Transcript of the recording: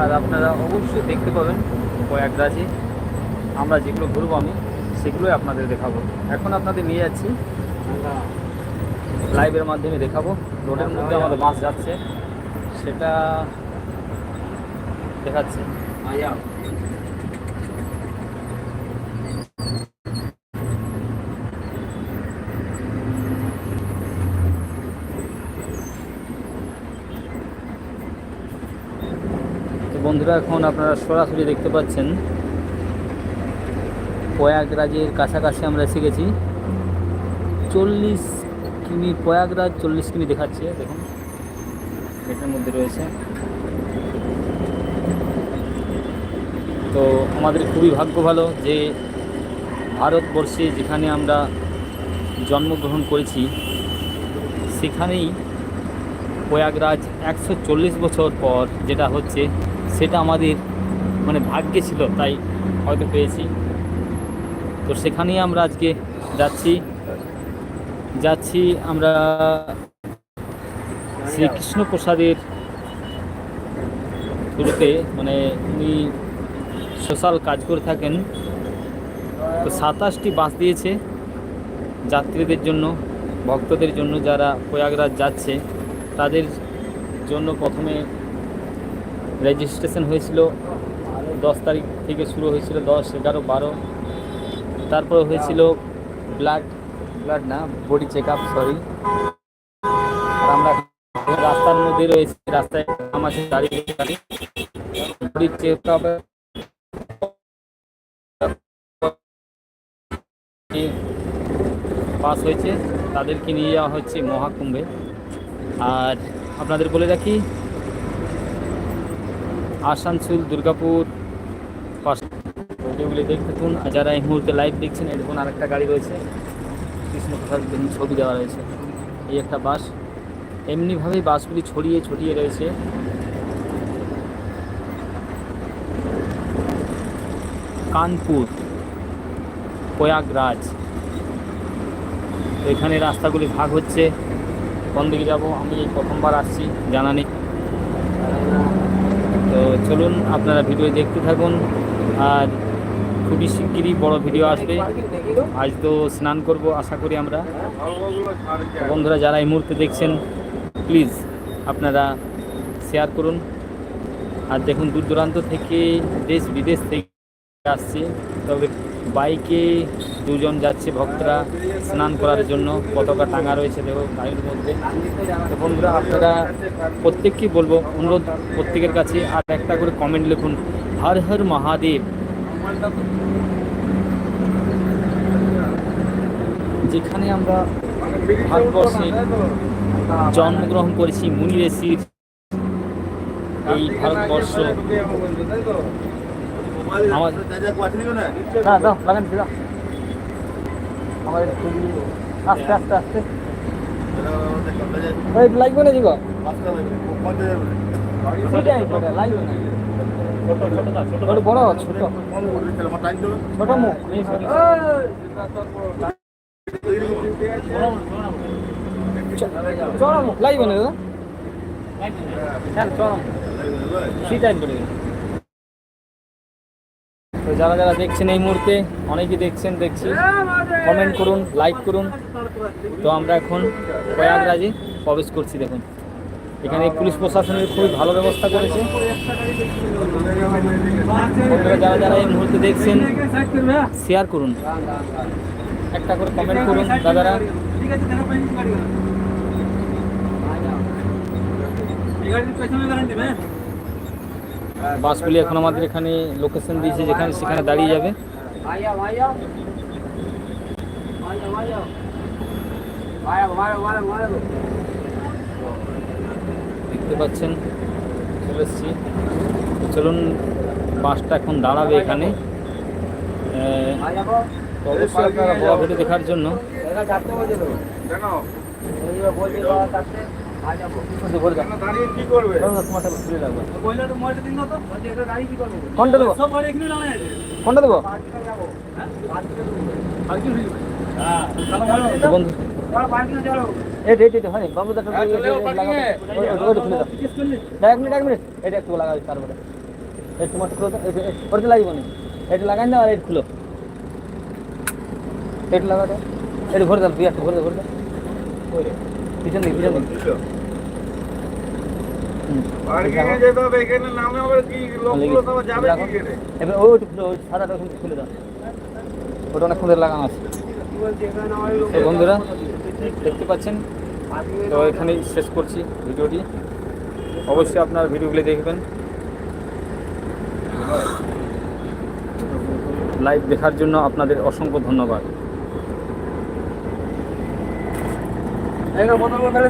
আর আপনারা অবশ্যই দেখতে পাবেন কয়েক রাজি আমরা যেগুলো ঘুরবো আমি, সেগুলোই আপনাদের দেখাবো। এখন আপনাদের নিয়ে যাচ্ছি। লাইভের মাধ্যমে দেখাবো। রোডের মধ্যে আমাদের বাস যাচ্ছে। সেটা দেখাচ্ছে তো বন্ধুরা, এখন আপনারা সরাসরি দেখতে পাচ্ছেন প্রয়াগরাজের কাছাকাছি আমরা এসে গেছি। চল্লিশ কিমি প্রয়াগরাজ চল্লিশ কিমি দেখাচ্ছে, দেখুন। এটার মধ্যে রয়েছে। তো আমাদের খুবই ভাগ্য ভালো যে ভারতবর্ষে যেখানে আমরা জন্মগ্রহণ করেছি, সেখানেই প্রয়াগরাজ একশো চল্লিশ বছর পর, যেটা হচ্ছে সেটা আমাদের মানে ভাগ্যে ছিল, তাই হয়তো পেয়েছি। তো সেখানেই আমরা আজকে যাচ্ছি। যাচ্ছি আমরা শ্রীকৃষ্ণ প্রসাদের মানে উনি সোশ্যাল কাজ করে থাকেন। তো সাতাশটি বাস দিয়েছে যাত্রীদের জন্য, ভক্তদের জন্য যারা প্রয়াগরাজ যাচ্ছে, তাদের জন্য প্রথমে রেজিস্ট্রেশন হয়েছিল দশ তারিখ থেকে শুরু হয়েছিল দশ, এগারো, বারো। তারপর হয়েছিল ব্লাড ব্লাড না, বডি চেক আপ সরি। আর আমরা রাস্তার মধ্যে রয়েছি, রাস্তায় আমার দাঁড়িয়ে বডি চেক আপ পাস হয়েছে। তাদেরকে নিয়ে যাওয়া হচ্ছে মহাকুম্ভে। আর আপনাদের বলে রাখি আসানসোল, দুর্গাপুর ভিডিওগুলি দেখতে থাকুন। আর যারা এই মুহূর্তে লাইভ দেখছেন এরকম আরেকটা গাড়ি রয়েছে। কৃষ্ণপ্রসাদ ছবি দেওয়া রয়েছে। এই একটা বাস। এমনিভাবেই বাসগুলি ছড়িয়ে ছড়িয়ে রয়েছে। কানপুর, প্রয়াগরাজ। এখানে রাস্তাগুলি ভাগ হচ্ছে। কোন দিকে যাব? আমি এই প্রথমবার আসছি। জানা নেই। চলুন, আপনারা ভিডিও দেখতে থাকুন। আর খুবই শিগগিরই বড় ভিডিও আসবে। আজ তো স্নান করব, আশা করি আমরা। বন্ধুরা, যারা এই মুহূর্তে দেখছেন, প্লিজ আপনারা শেয়ার করুন। আর দেখুন, দূর দূরান্ত থেকে দেশ বিদেশ থেকে আসছে। তবে বাইকে দুজন যাচ্ছে ভক্তরা স্নান করার জন্য, পতাকা টাঙা রয়েছে দেখো গাড়ির মধ্যে। তো বন্ধুরা, আপনারা প্রত্যেককে বলব, অনুরোধ প্রত্যেকের কাছে আর একটা করে কমেন্ট লিখুন। হর হর মহাদেব। যেখানে আমরা ভারতবর্ষে জন্মগ্রহণ করেছি মুনি ঋষির এই ভারতবর্ষ আমার না দাও লাগান দাও। আমাদের খুবই আস্তে আস্তে আস্তে। লাগবে না দিগো সেটাই সেটা লাগবে না। ছোট বড় ছোট। ছোট। মুখ। চড়া মুখ লাগবে না দাদা? হ্যাঁ চড়া মুখ। সেটাই। যারা যারা দেখছেন এই মুহূর্তে, অনেকেই দেখছেন, দেখছি। কমেন্ট করুন লাইক করুন। তো আমরা এখন প্রয়াগরাজে প্রবেশ করছি, দেখুন। এখানে পুলিশ প্রশাসনের খুবই ভালো ব্যবস্থা করেছে। যারা যারা এই মুহূর্তে দেখছেন শেয়ার করুন। একটা করে কমেন্ট করুন, দাদারা। বাসগুলি এখন আমাদের এখানে লোকেশন দিয়েছে, যেখানে সেখানে দাঁড়িয়ে যাবে। দেখতে পাচ্ছেন, চলে এসছি। চলুন, বাসটা এখন দাঁড়াবে এখানে। অবশ্যই আপনারা বড় ভিডিও দেখার জন্য। না হ্যাঁ হয় হ্যাঁ, এক মিনিট এক মিনিট এটা একটু লাগাই তারপরে একটু এটা ওটা লাগবে না এটা লাগাই দাও আর এটা খুলো এটা লাগা দাও এটা ভরে দাও পিয়াস ভরে দাও ভরে পিছন দিকে পিছন দিকে এবার ওই ওটা খুলে সাদাটা দাও। ওটা অনেক সুন্দর লাগানো আছে। তো বন্ধুরা দেখতে পাচ্ছেন? তো এখানেই শেষ করছি ভিডিওটি। অবশ্যই আপনারা ভিডিওগুলি দেখবেন। লাইভ দেখার জন্য আপনাদের অসংখ্য ধন্যবাদ।